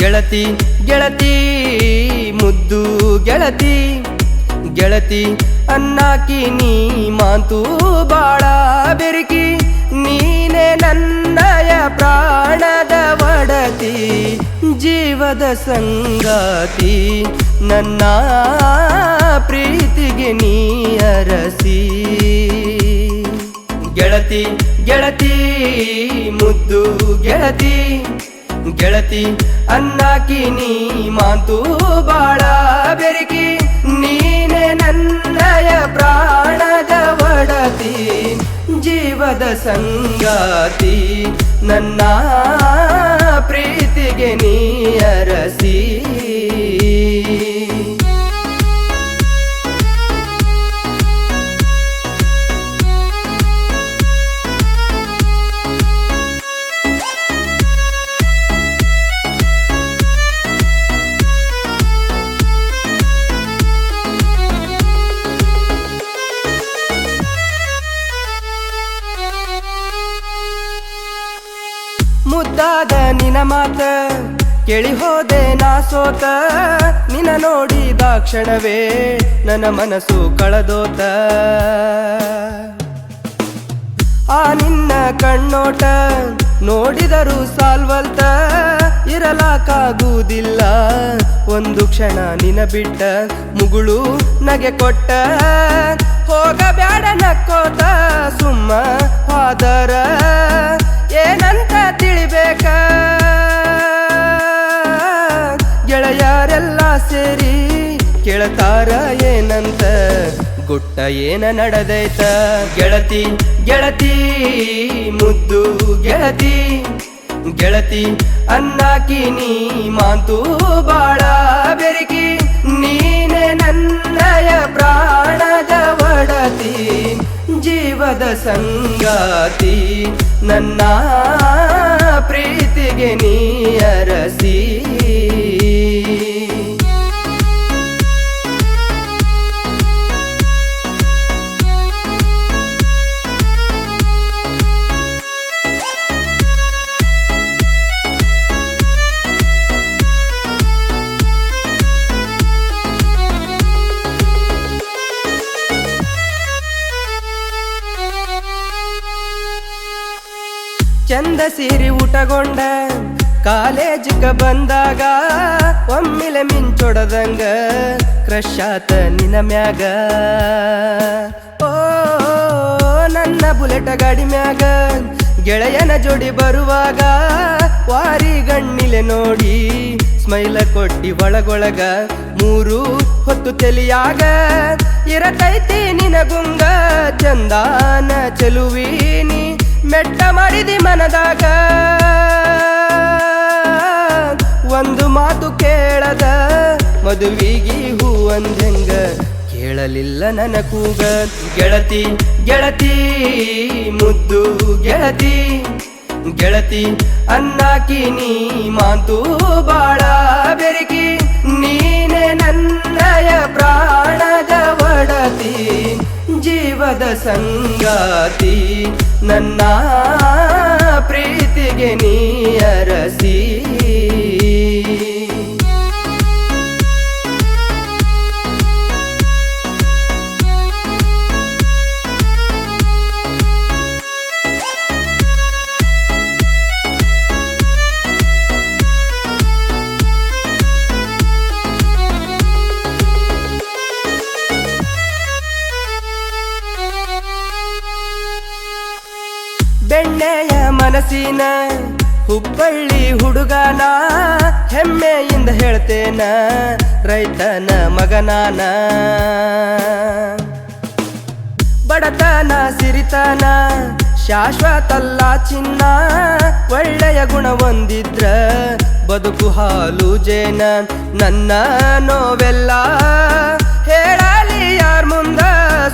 ಗೆಳತಿ ಗೆಳತಿ, ಮುದ್ದು ಗೆಳತಿ ಗೆಳತಿ, ಅನ್ನಾಕಿ ನೀ ಮಾತು ಬಾಳ ಬೆರಿಕಿ, ನೀನೆ ನನ್ನಯ ಪ್ರಾಣದ ಒಡತಿ, ಜೀವದ ಸಂಗಾತಿ, ನನ್ನ ಪ್ರೀತಿಗೆ ನೀ ಅರಸಿ. ಗೆಳತಿ ಗೆಳತಿ, ಮುದ್ದು ಗೆಳತಿ ಗೆಳತಿ ಅನ್ನಾಕಿ ನೀ ಮಾತು ಬಾಳ ಬೆರಕಿ. ನೀನೆ ನನ್ನಯ ಪ್ರಾಣದ ಒಡತಿ, ಜೀವದ ಸಂಗಾತಿ. ನನ್ನ ಪ್ರೀತಿಗೆ ನೀ ಅರಸಿ. ನಿನ ಮಾತ ಕೇಳಿ ಹೋದೆ ನಾ ಸೋತ. ನಿನ ನೋಡಿದ ಕ್ಷಣವೇ ನನ್ನ ಮನಸ್ಸು ಕಳೆದೋತ. ಆ ನಿನ್ನ ಕಣ್ಣೋಟ ನೋಡಿದರು ಸಾಲ್ವಲ್ತ. ಇರಲಾಕಾಗುವುದಿಲ್ಲ. ಒಂದು ಕ್ಷಣ ನಿನ ಬಿಟ್ಟ ಮುಗುಳು ನಗೆ ಕೊಟ್ಟ. ಹೋಗಬೇಡ ನಕ್ಕೋತ. ಏನಂತ? ಗುಟ್ಟ ಏನ ನಡೆದೈತ? ಗೆಳತಿ ಗೆಳತಿ, ಮುದ್ದು ಗೆಳತಿ. ಗೆಳತಿ ಅನ್ನಾಕಿ ನೀ ಮಾತು ಬಾಳ ಬೆರಕಿ. ನೀನೆ ನನ್ನಯ ಪ್ರಾಣದ ಒಡತಿ. ಜೀವದ ಸಂಗಾತಿ. ನನ್ನ ಪ್ರೀತಿಗೆ ನೀ ಚಂದ ಸೀರಿ ಊಟಗೊಂಡ ಕಾಲೇಜಿಗೆ ಬಂದಾಗ ಒಮ್ಮಿಲೆ ಮಿಂಚೊಡದಂಗ ಕ್ರಶ್ ಆತ ನಿನ ಮ್ಯಾಗ. ಓ, ನನ್ನ ಬುಲೆಟ ಗಾಡಿ ಮ್ಯಾಗ ಗೆಳೆಯನ ಜೋಡಿ ಬರುವಾಗ ವಾರಿ ಗಣ್ಣಿಲೆ ನೋಡಿ ಸ್ಮೈಲ ಕೊಟ್ಟಿ ಒಳಗೊಳಗ ಮೂರು ಹೊತ್ತು ತೆಲಿಯಾಗ, ಇರತೈತಿ ನಿನಗುಂಗ ಚಂದಾನ ಚೆಲುವೀನಿ. ಮೆಟ್ಟ ಮಾಡಿದಿ ಮನದಾಗ. ಒಂದು ಮಾತು ಕೇಳದ ಮದುವಿಗಿ ಹೂವಂದಂಗ ಕೇಳಲಿಲ್ಲ ನನ್ನ ಕೂಗ ಗೆಳತಿ ಗೆಳತಿ, ಮುದ್ದು ಗೆಳತಿ. ಗೆಳತಿ, ಅನ್ನಾಕಿ ನೀ ಮಾತು ಬಾಳ ಬೆರಕಿ ನೀನೆ ನನ್ನಯ ಪ್ರಾಣದ ಒಡತಿ. ಜೀವದ ಸಂಗಾತಿ. ನನ್ನ ಪ್ರೀತಿಗೆ ನೀ ಅರಸಿ ಬೆಣ್ಣೆಯ ಮನಸ್ಸಿನ ಹುಬ್ಬಳ್ಳಿ ಹುಡುಗನ ಹೆಮ್ಮೆಯಿಂದ ಹೇಳ್ತೇನ ರೈತನ ಮಗನಾನ. ಬಡತನ, ಸಿರಿತನ, ಶಾಶ್ವತಲ್ಲ ಚಿನ್ನ, ಒಳ್ಳೆಯ ಗುಣ ಹೊಂದಿದ್ರ ಬದುಕು ಹಾಲು ಜೇನ ನನ್ನ ನೋವೆಲ್ಲ. ಹೇಳಲಿ ಯಾರ ಮುಂದ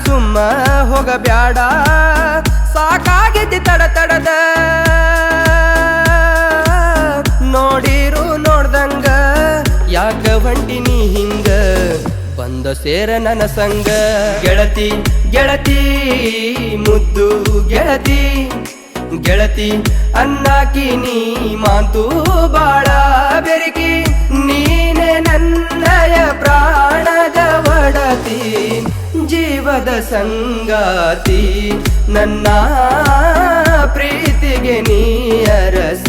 ಸುಮ್ಮ ಹೋಗಬ್ಯಾಡ. ತಡ ತಡದ. ನೋಡಿರು ನೋಡ್ದಂಗ, ಯಾಕ ಹೊಂಟಿನಿ ಹಿಂಗ? ಬಂದ ಸೇರ ನನ್ನ ಸಂಗ. ಗೆಳತಿ ಗೆಳತಿ, ಮುದ್ದು ಗೆಳತಿ. ಗೆಳತಿ, ಅನ್ನಾಕಿ ನೀ ಮಾತು ಬಾಳ ಬೆರಕಿ ನೀನೆ ನನ್ನಯ ಪ್ರಾಣದ ಒಡತಿ. ಜೀವದ ಸಂಗಾತಿ, ನನ್ನ நீ அரச